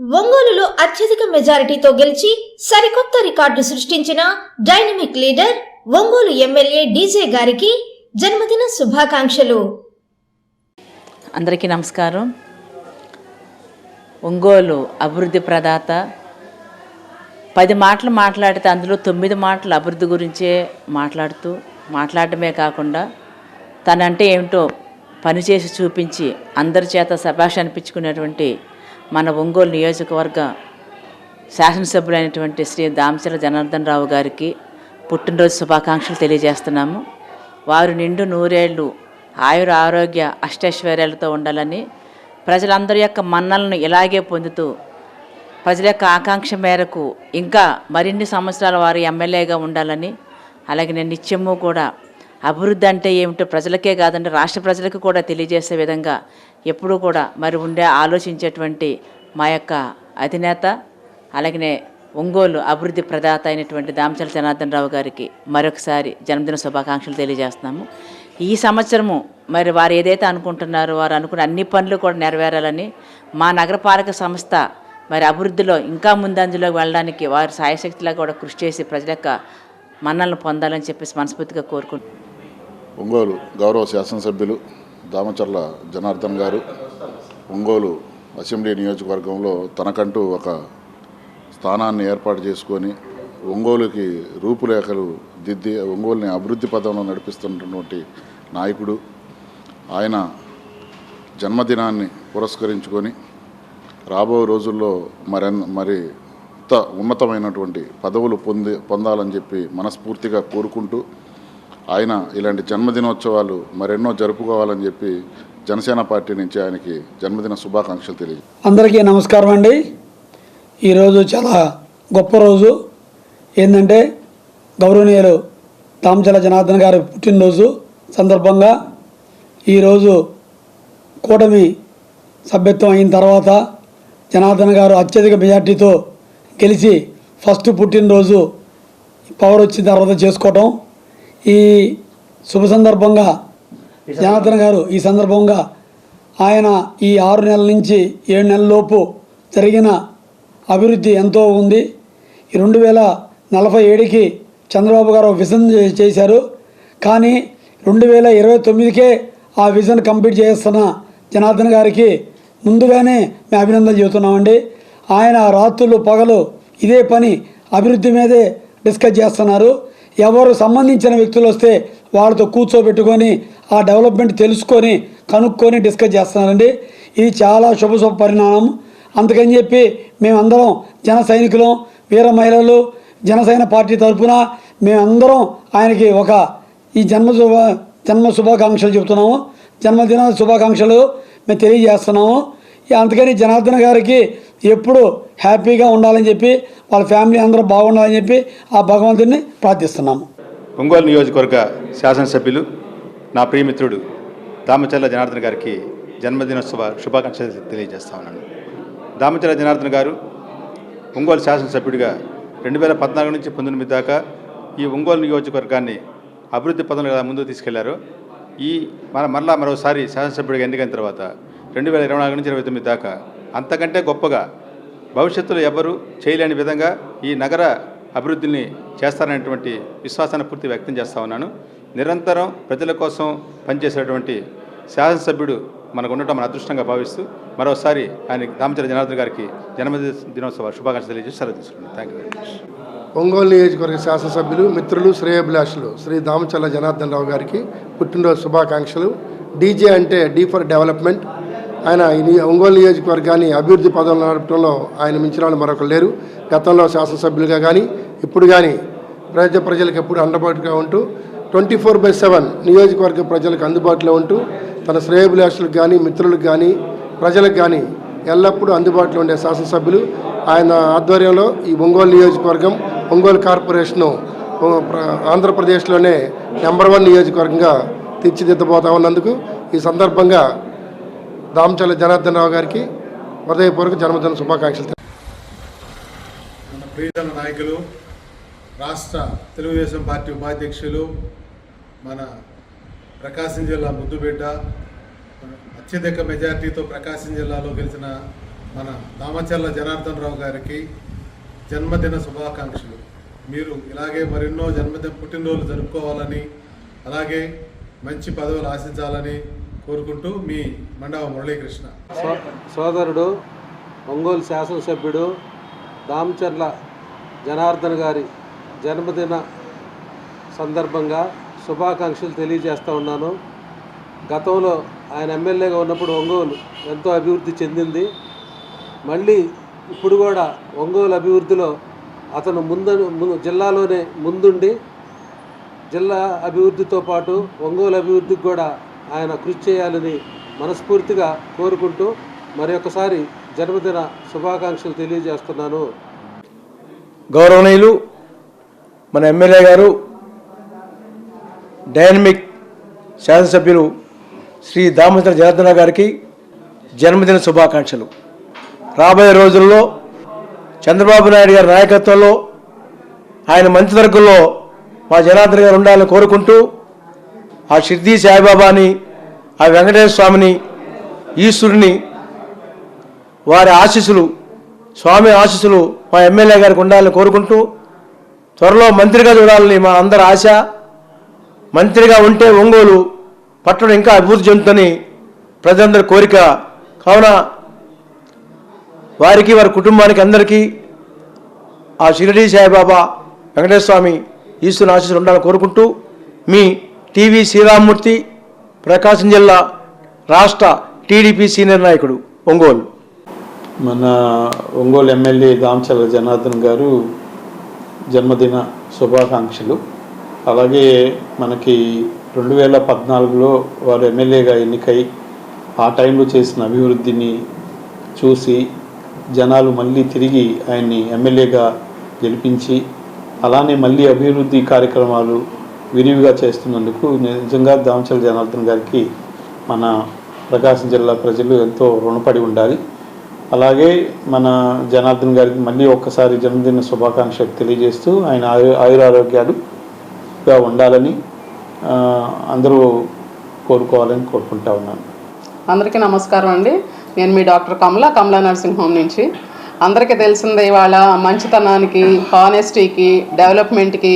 ఒంగోలులో అత్యధిక మెజారిటీతో గెలిచి సరికొత్త రికార్డు సృష్టించిన dynamic leader Ongole MLA DJ గారికి జన్మదిన శుభాకాంక్షలు. అందరికీ నమస్కారం. ఒంగోలు అభివృద్ధి ప్రదాత పది మాటలు మాట్లాడితే అందులో తొమ్మిది మాటలు అభివృద్ధి గురించే మాట్లాడుతూ మాట్లాడటమే కాకుండా తనంటే ఏమిటో పనిచేసి చూపించి అందరి చేత శభాష్ అనిపించుకునేటువంటి మన ఒంగోలు నియోజకవర్గ శాసనసభ్యులైనటువంటి శ్రీ దామచల జనార్దన్ రావు గారికి పుట్టినరోజు శుభాకాంక్షలు తెలియజేస్తున్నాము. వారు నిండు నూరేళ్ళు ఆయుర ఆరోగ్య అష్టైశ్వర్యాలతో ఉండాలని ప్రజలందరి యొక్క మన్నలను ఇలాగే పొందుతూ ప్రజల యొక్క ఆకాంక్ష మేరకు ఇంకా మరిన్ని సంవత్సరాల వారు ఎమ్మెల్యేగా ఉండాలని అలాగే నేను నిత్యము కూడా అభివృద్ధి అంటే ఏమిటో ప్రజలకే కాదంటే రాష్ట్ర ప్రజలకు కూడా తెలియజేసే విధంగా ఎప్పుడూ కూడా మరి ఉండే ఆలోచించేటువంటి మా యొక్క అధినేత అలాగనే ఒంగోలు అభివృద్ధి ప్రదాత అయినటువంటి దామచల జనార్దన్ రావు గారికి మరొకసారి జన్మదిన శుభాకాంక్షలు తెలియజేస్తున్నాము. ఈ సంవత్సరము మరి వారు ఏదైతే అనుకుంటున్నారో వారు అనుకున్న అన్ని పనులు కూడా నెరవేరాలని మా నగరపాలక సంస్థ మరి అభివృద్ధిలో ఇంకా ముందంజలోకి వెళ్ళడానికి వారు సాయశక్తిలా కూడా కృషి చేసి ప్రజల యొక్క మన్నలను పొందాలని చెప్పేసి మనస్ఫూర్తిగా కోరుకుంటున్నాను ఒంగోలు గౌరవ శాసనసభ్యులు దామచర్ల జనార్దన్ గారు ఒంగోలు అసెంబ్లీ నియోజకవర్గంలో తనకంటూ ఒక స్థానాన్ని ఏర్పాటు చేసుకొని ఒంగోలుకి రూపురేఖలు దిద్ది ఒంగోలుని అభివృద్ధి పదంలో నడిపిస్తున్నటువంటి నాయకుడు. ఆయన జన్మదినాన్ని పురస్కరించుకొని రాబో రోజుల్లో మరెన్ మరి ఉన్నతమైనటువంటి పదవులు పొంది పొందాలని చెప్పి మనస్ఫూర్తిగా కోరుకుంటూ ఆయన ఇలాంటి జన్మదినోత్సవాలు మరెన్నో జరుపుకోవాలని చెప్పి జనసేన పార్టీ నుంచి ఆయనకి జన్మదిన శుభాకాంక్షలు తెలియజేస్తాను అందరికీ నమస్కారం అండి. ఈరోజు చాలా గొప్ప రోజు. ఏంటంటే గౌరవనీయులు తామచల జనార్దన్ గారి పుట్టినరోజు సందర్భంగా ఈరోజు కూటమి సభ్యత్వం అయిన తర్వాత జనార్దన్ గారు అత్యధిక మెజార్టీతో గెలిచి ఫస్ట్ పుట్టినరోజు పవర్ వచ్చిన తర్వాత చేసుకోవటం. ఈ శుభ సందర్భంగా జనార్దన్ గారు ఈ సందర్భంగా ఆయన ఈ ఆరు నెలల నుంచి ఏడు నెలలలోపు జరిగిన అభివృద్ధి ఎంతో ఉంది. ఈ రెండు వేల నలభై ఏడుకి చంద్రబాబు గారు విజన్ చేశారు. కానీ రెండు వేల ఇరవై తొమ్మిదికే ఆ విజన్ కంప్లీట్ చేస్తున్న జనార్దన్ గారికి ముందుగానే మేము అభినందన చెబుతున్నామండి. ఆయన రాత్రులు పగలు ఇదే పని అభివృద్ధి మీదే డిస్కస్ చేస్తున్నారు. ఎవరు సంబంధించిన వ్యక్తులు వస్తే వాళ్ళతో కూర్చోబెట్టుకొని ఆ డెవలప్మెంట్ తెలుసుకొని కనుక్కొని డిస్కస్ చేస్తున్నారండి. ఇది చాలా శుభ శుభ పరిణామం. అందుకని చెప్పి మేమందరం జన సైనికులం వీర మహిళలు జనసేన పార్టీ తరఫున మేమందరం ఆయనకి ఒక ఈ జన్మ శుభ జన్మ శుభాకాంక్షలు చెబుతున్నాము. జన్మదిన శుభాకాంక్షలు మేము తెలియజేస్తున్నాము. అందుకని జనార్దన్ గారికి ఎప్పుడు హ్యాపీగా ఉండాలని చెప్పి వాళ్ళ ఫ్యామిలీ అందరూ బాగుండాలని చెప్పి ఆ భగవంతుడిని ప్రార్థిస్తున్నాము. ఒంగోలు నియోజకవర్గ శాసనసభ్యులు నా ప్రియమిత్రుడు దామచర్ల జనార్దన్ గారికి జన్మదినోత్సవ శుభాకాంక్షలు తెలియజేస్తా ఉన్నాను. దామచర్ల జనార్దన్ గారు ఒంగోలు శాసనసభ్యుడిగా రెండు వేల పద్నాలుగు నుంచి పంతొమ్మిది దాకా ఈ ఒంగోలు నియోజకవర్గాన్ని అభివృద్ధి పదంలో ఎలా ముందుకు తీసుకెళ్ళారో. ఈ మన మరలా మరోసారి శాసనసభ్యుడిగా ఎన్నికైన తర్వాత రెండు వేల ఇరవై నాలుగు నుంచి ఇరవై తొమ్మిది దాకా. అంతకంటే గొప్పగా భవిష్యత్తులో ఎవరు చేయలేని విధంగా ఈ నగర అభివృద్ధిని చేస్తారనేటువంటి విశ్వాసాన్ని పూర్తి వ్యక్తం చేస్తా ఉన్నాను. నిరంతరం ప్రజల కోసం పనిచేసేటువంటి శాసనసభ్యుడు మనకు ఉండటం మన అదృష్టంగా భావిస్తూ మరోసారి ఆయన రామచంద్ర జనార్దన్ గారికి జన్మదిన దినోత్సవ శుభాకాంక్షలు తెలియజేసి సెలవు తీసుకున్నాను thank you very much Ongole నియోజకవర్గ శాసనసభ్యులు మిత్రులు శ్రేయభిలాషులు శ్రీ దామచల్ల జనార్దన్ రావు గారికి పుట్టినరోజు శుభాకాంక్షలు. డీజే అంటే డీ ఫర్ డెవలప్మెంట్ ఆయన ఈ ఒంగోలు నియోజకవర్గాన్ని అభివృద్ధి పదంలో నడపడంలో ఆయన మించిన వాళ్ళు మరొకరు లేరు. గతంలో శాసనసభ్యులుగా కానీ ఇప్పుడు కానీ ప్రజ ప్రజలకు ఎప్పుడు అందుబాటుగా ఉంటూ ట్వంటీ ఫోర్ బై సెవెన్ నియోజకవర్గ ప్రజలకు అందుబాటులో ఉంటూ తన శ్రేయభిలాషులకు కానీ మిత్రులకు కానీ ప్రజలకు కానీ ఎల్లప్పుడూ అందుబాటులో ఉండే శాసనసభ్యులు. ఆయన ఆధ్వర్యంలో ఈ ఒంగోలు నియోజకవర్గం ఒంగోలు కార్పొరేషను ఆంధ్రప్రదేశ్లోనే నెంబర్ వన్ నియోజకవర్గంగా తీర్చిదిద్దబోతా ఉన్నందుకు ఈ సందర్భంగా దామచల్ల జనార్దన్ రావు గారికి హృదయపూర్వక జన్మదిన శుభాకాంక్షలు మన ప్రియతమ నాయకులు రాష్ట్ర తెలుగుదేశం పార్టీ ఉపాధ్యక్షులు మన ప్రకాశం జిల్లా ముద్దుబిడ్డ అత్యధిక మెజార్టీతో ప్రకాశం జిల్లాలో గెలిచిన మన దామచల్ల జనార్దన్ రావు గారికి జన్మదిన శుభాకాంక్షలు. మీరు ఇలాగే మరెన్నో జన్మదిన పుట్టినరోజులు జరుపుకోవాలని అలాగే మంచి పదవులు ఆశించాలని కోరుకుంటూ మీ మండవ మురళీకృష్ణ. సో- సోదరుడు ఒంగోలు శాసనసభ్యుడు దామచర్ల జనార్దన్ గారి జన్మదిన సందర్భంగా శుభాకాంక్షలు తెలియజేస్తూ ఉన్నాను. గతంలో ఆయన ఎమ్మెల్యేగా ఉన్నప్పుడు ఒంగోలు ఎంతో అభివృద్ధి చెందింది. మళ్ళీ ఇప్పుడు కూడా ఒంగోలు అభివృద్ధిలో అతను ముందు జిల్లాలోనే ముందుండి జిల్లా అభివృద్ధితో పాటు ఒంగోలు అభివృద్ధికి కూడా ఆయన కృషి చేయాలని మనస్ఫూర్తిగా కోరుకుంటూ మరి ఒకసారి జన్మదిన శుభాకాంక్షలు తెలియజేస్తున్నాను. గౌరవనీయులు మన ఎమ్మెల్యే గారు డైనమిక్ శాసనసభ్యులు శ్రీ దామోదర జనార్దన గారికి జన్మదిన శుభాకాంక్షలు. రాబోయే రోజుల్లో చంద్రబాబు నాయుడు గారి నాయకత్వంలో ఆయన మంత్రివర్గంలో మా జనార్దన్ గారు ఉండాలని కోరుకుంటూ ఆ షిర్దీ సాయిబాబాని ఆ వెంకటేశ్వర స్వామిని ఈశ్వరుని వారి ఆశీస్సులు స్వామి ఆశీస్సులు మా ఎమ్మెల్యే గారికి ఉండాలని కోరుకుంటూ త్వరలో మంత్రిగా చూడాలని మా అందరి ఆశ. మంత్రిగా ఉంటే ఒంగోలు పట్టణం ఇంకా అభివృద్ధి చెందుతుందని ప్రజలందరి కోరిక. కావున వారికి వారి కుటుంబానికి అందరికీ ఆ షిరిడి సాయిబాబా వెంకటేశ్వర స్వామి ఈశ్వరుని ఆశీస్సులు ఉండాలని కోరుకుంటూ మీ టీవీ శ్రీరామ్మూర్తి ప్రకాశం జిల్లా రాష్ట్ర టీడీపీ సీనియర్ నాయకుడు ఒంగోలు. మన ఒంగోలు ఎమ్మెల్యే దామచల జనార్దన్ గారు జన్మదిన శుభాకాంక్షలు. అలాగే మనకి రెండు వేల పద్నాలుగులో వారు ఎమ్మెల్యేగా ఎన్నికై ఆ టైంలో చేసిన అభివృద్ధిని చూసి జనాలు మళ్ళీ తిరిగి ఆయన్ని ఎమ్మెల్యేగా గెలిపించి అలానే మళ్ళీ అభివృద్ధి కార్యక్రమాలు విరివిగా చేస్తున్నందుకు నిజంగా దామచల జనార్దన్ గారికి మన ప్రకాశం జిల్లా ప్రజలు ఎంతో రుణపడి ఉండాలి. అలాగే మన జనార్దన్ గారికి మళ్ళీ ఒక్కసారి జన్మదిన శుభాకాంక్షలు తెలియజేస్తూ ఆయన ఆయు ఆయురారోగ్యాలుగా ఉండాలని అందరూ కోరుకోవాలని కోరుకుంటా ఉన్నాను. అందరికీ నమస్కారం అండి. నేను మీ doctor Kamala Kamala nursing home నుంచి. అందరికీ తెలిసిందే ఇవాళ మంచితనానికి హానెస్టీకి డెవలప్మెంట్కి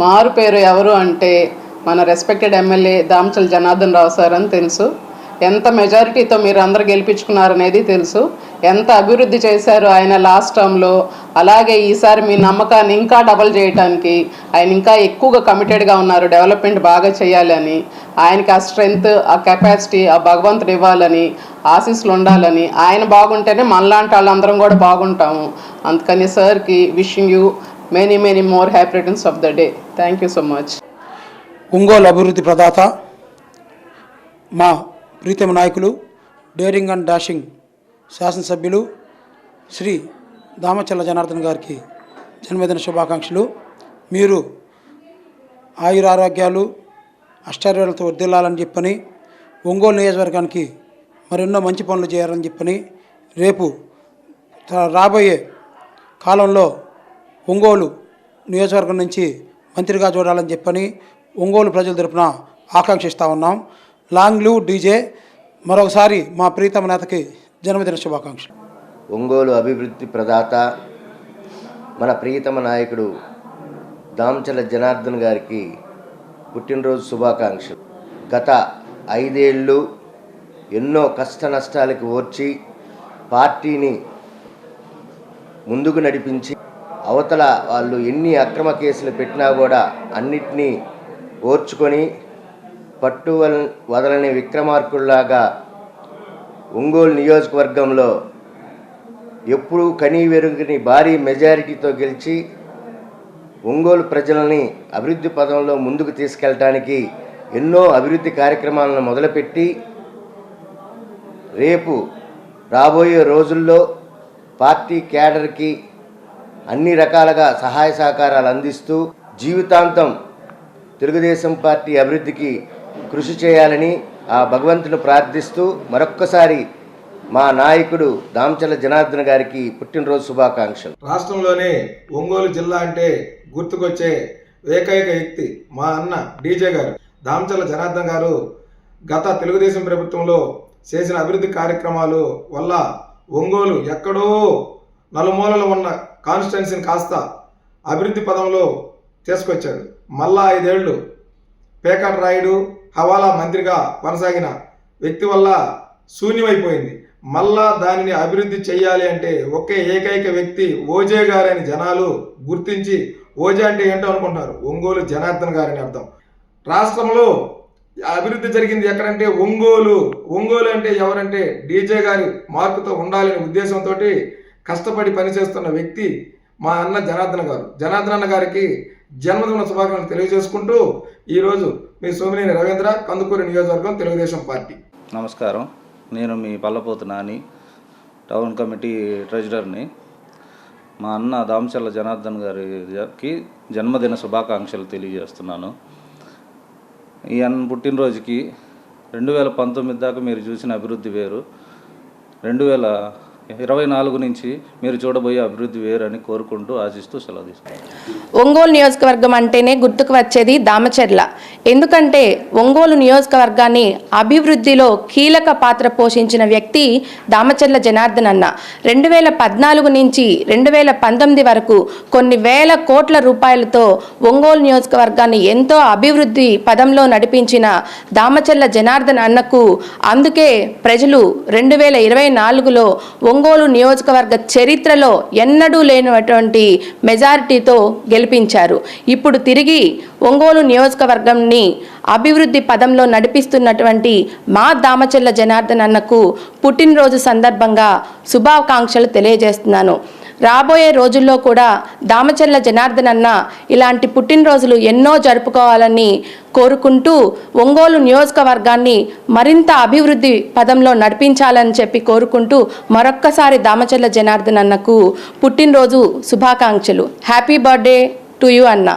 మారు పేరు ఎవరు అంటే మన respected MLA Damachal Janardhan Rao sir అని తెలుసు. ఎంత మెజారిటీతో మీరు అందరు గెలిపించుకున్నారనేది తెలుసు. ఎంత అభివృద్ధి చేశారు ఆయన లాస్ట్ టర్మ్లో అలాగే ఈసారి మీ నమ్మకాన్ని ఇంకా డబల్ చేయడానికి ఆయన ఇంకా ఎక్కువగా కమిటెడ్గా ఉన్నారు. డెవలప్మెంట్ బాగా చేయాలని ఆయనకి ఆ స్ట్రెంగ్త్ ఆ కెపాసిటీ ఆ భగవంతుడు ఇవ్వాలని ఆశీస్సులు ఉండాలని. ఆయన బాగుంటేనే మనలాంటి వాళ్ళందరం కూడా బాగుంటాము. అందుకని సార్కి wishing you many many more happy returns of the day thank you so much Ongole అభివృద్ధి ప్రదాత మా ప్రీతమ నాయకులు డేరింగ్ అండ్ డాషింగ్ శాసనసభ్యులు శ్రీ దామచల్ల జనార్దన్ గారికి జన్మదిన శుభాకాంక్షలు. మీరు ఆయురారోగ్యాలు అష్టర్యాలతో వర్దిల్లాలని చెప్పని ఒంగోలు నియోజకవర్గానికి మరెన్నో మంచి పనులు చేయాలని చెప్పని రేపు రాబోయే కాలంలో ఒంగోలు నియోజకవర్గం నుంచి మంత్రిగా చూడాలని చెప్పని ఒంగోలు ప్రజల తరపున ఆకాంక్షిస్తూ ఉన్నాం. లాంగ్ లివ్ డీజే మరొకసారి మా ప్రీతమ నేతకి జన్మదిన శుభాకాంక్షలు. ఒంగోలు అభివృద్ధి ప్రదాత మన ప్రియతమ నాయకుడు దామచల జనార్దన్ గారికి పుట్టినరోజు శుభాకాంక్షలు. గత ఐదేళ్ళు ఎన్నో కష్ట నష్టాలకు ఓర్చి పార్టీని ముందుకు నడిపించి అవతల వాళ్ళు ఎన్ని అక్రమ కేసులు పెట్టినా కూడా అన్నిటినీ ఓర్చుకొని పట్టు వల- వదలని విక్రమార్కుల్లాగా ఒంగోలు నియోజకవర్గంలో ఎప్పుడూ కనీ వెరుగుని భారీ మెజారిటీతో గెలిచి ఒంగోలు ప్రజలని అభివృద్ధి పదంలో ముందుకు తీసుకెళ్ళటానికి ఎన్నో అభివృద్ధి కార్యక్రమాలను మొదలుపెట్టి రేపు రాబోయే రోజుల్లో పార్టీ క్యాడర్కి అన్ని రకాలుగా సహాయ సహకారాలు అందిస్తూ జీవితాంతం తెలుగుదేశం పార్టీ అభివృద్ధికి కృషి చేయాలని ఆ భగవంతుని ప్రార్థిస్తూ మరొక్కసారి మా నాయకుడు దామచల జనార్దన్ గారికి పుట్టినరోజు శుభాకాంక్షలు. రాష్ట్రంలోనే ఒంగోలు జిల్లా అంటే గుర్తుకొచ్చే ఏకైక వ్యక్తి మా అన్న డీజే గారు. దాంచల జనార్దన్ గారు గత తెలుగుదేశం ప్రభుత్వంలో చేసిన అభివృద్ధి కార్యక్రమాలు వల్ల ఒంగోలు ఎక్కడో నలుమూలలో ఉన్న కాన్స్టిట్యున్సీని కాస్త అభివృద్ధి పదంలో తీసుకొచ్చాడు. మళ్ళా ఐదేళ్ళు పేకాట రాయుడు హవాలా మంత్రిగా కొనసాగిన వ్యక్తి వల్ల శూన్యమైపోయింది. మళ్ళా దానిని అభివృద్ధి చేయాలి అంటే ఒకే ఏకైక వ్యక్తి ఓజే గారని జనాలు గుర్తించి ఓజే అంటే ఏంటో అనుకుంటున్నారు. ఒంగోలు జనార్దన్ గారని అర్థం. రాష్ట్రంలో అభివృద్ధి జరిగింది ఎక్కడంటే ఒంగోలు. ఒంగోలు అంటే ఎవరంటే డీజే గారి మార్పుతో ఉండాలనే ఉద్దేశంతో కష్టపడి పనిచేస్తున్న వ్యక్తి మా అన్న జనార్దన్ గారు. జనార్దన్ అన్న గారికి జన్మదిన శుభాకాంక్షలు తెలియజేసుకుంటూ ఈరోజు మీ సోమినేని రవీంద్ర కందుకూరు నియోజకవర్గం తెలుగుదేశం పార్టీ. నమస్కారం. నేను మీ పల్లపోతు నాని టౌన్ కమిటీ ట్రెజరర్ని. మా అన్న దామచల్ల జనార్దన్ గారికి జన్మదిన శుభాకాంక్షలు తెలియజేస్తున్నాను. ఈ అన్న పుట్టినరోజుకి రెండు వేల పంతొమ్మిది దాకా మీరు చూసిన అభివృద్ధి వేరు. రెండు వేల ఇరవై నాలుగు నుంచి మీరు చూడబోయే అభివృద్ధి వేరని కోరుకుంటూ ఆశిస్తూ సెలవు తీసుకుంటారు ఒంగోలు నియోజకవర్గం అంటేనే గుర్తుకు వచ్చేది దామచెర్ల. ఎందుకంటే ఒంగోలు నియోజకవర్గాన్ని అభివృద్ధిలో కీలక పాత్ర పోషించిన వ్యక్తి దామచెర్ల జనార్దన్ అన్న రెండు వేల పద్నాలుగు నుంచి రెండు వేల పంతొమ్మిది వరకు కొన్ని వేల కోట్ల రూపాయలతో ఒంగోలు నియోజకవర్గాన్ని ఎంతో అభివృద్ధి పదంలో నడిపించిన దామచెర్ల జనార్దన్ అన్నకు అందుకే ప్రజలు రెండు వేల ఇరవై నాలుగులో ఒంగోలు నియోజకవర్గ చరిత్రలో ఎన్నడూ లేనటువంటి మెజారిటీతో గెలిపించారు. ఇప్పుడు తిరిగి ఒంగోలు నియోజకవర్గంని అభివృద్ధి పదంలో నడిపిస్తున్నటువంటి మా దామచెల్ల జనార్దన్ అన్నకు పుట్టినరోజు సందర్భంగా శుభాకాంక్షలు తెలియజేస్తున్నాను. రాబోయే రోజుల్లో కూడా దామచెల్ల జనార్దన్ అన్న ఇలాంటి పుట్టినరోజులు ఎన్నో జరుపుకోవాలని కోరుకుంటూ ఒంగోలు నియోజకవర్గాన్ని మరింత అభివృద్ధి పదంలో నడిపించాలని చెప్పి కోరుకుంటూ మరొక్కసారి దామచెల్ల జనార్దన్ అన్నకు పుట్టినరోజు శుభాకాంక్షలు. హ్యాపీ బర్త్డే టు యూ అన్న.